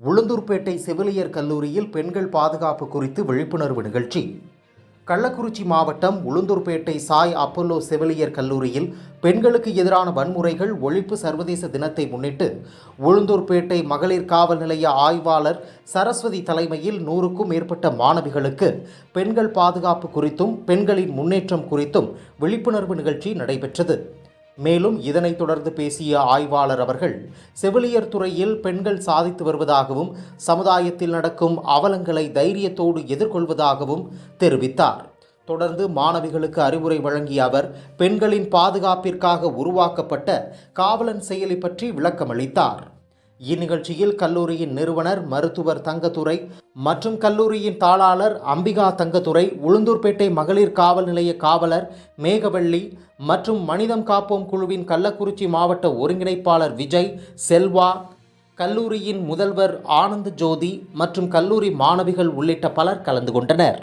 உளுந்தூர்பேட்டை செவிலியர் கல்லூரியில் பெண்கள் பாதுகாப்பு குறித்து விழிப்புணர்வு நிகழ்ச்சி. கள்ளக்குறிச்சி மாவட்டம் உளுந்தூர்பேட்டை சாய் அப்பல்லோ செவிலியர் கல்லூரியில் பெண்களுக்கு எதிரான வன்முறைகள் ஒழிப்பு சர்வதேச தினத்தை முன்னிட்டு உளுந்தூர்பேட்டை மகளிர் காவல் நிலைய ஆய்வாளர் சரஸ்வதி தலைமையில் நூறுக்கும் மேற்பட்ட மாணவிகளுக்கு பெண்கள் பாதுகாப்பு குறித்தும் பெண்களின் முன்னேற்றம் குறித்தும் விழிப்புணர்வு நிகழ்ச்சி நடைபெற்றது. மேலும் இதனைத் தொடர்ந்து பேசிய ஆய்வாளர் அவர்கள் செவிலியர் துறையில் பெண்கள் சாதித்து வருவதாகவும் சமுதாயத்தில் நடக்கும் அவலங்களை தைரியத்தோடு எதிர்கொள்வதாகவும் தெரிவித்தார். தொடர்ந்து மாணவிகளுக்கு அறிவுரை வழங்கிய அவர் பெண்களின் பாதுகாப்பிற்காக உருவாக்கப்பட்ட காவலன் செயலி பற்றி விளக்கமளித்தார். இந்நிகழ்ச்சியில் கல்லூரியின் நிறுவனர் மருத்துவர் தங்கத்துறை மற்றும் கல்லூரியின் தாளாளர் அம்பிகா தங்கத்துறை உளுந்தூர்பேட்டை மகளிர் காவல் நிலைய காவலர் மேகவள்ளி மற்றும் மனிதம் காப்போம் குழுவின் கள்ளக்குறிச்சி மாவட்ட ஒருங்கிணைப்பாளர் விஜய் செல்வா கல்லூரியின் முதல்வர் ஆனந்த் ஜோதி மற்றும் கல்லூரி மாணவிகள் உள்ளிட்ட பலர் கலந்து கொண்டனர்.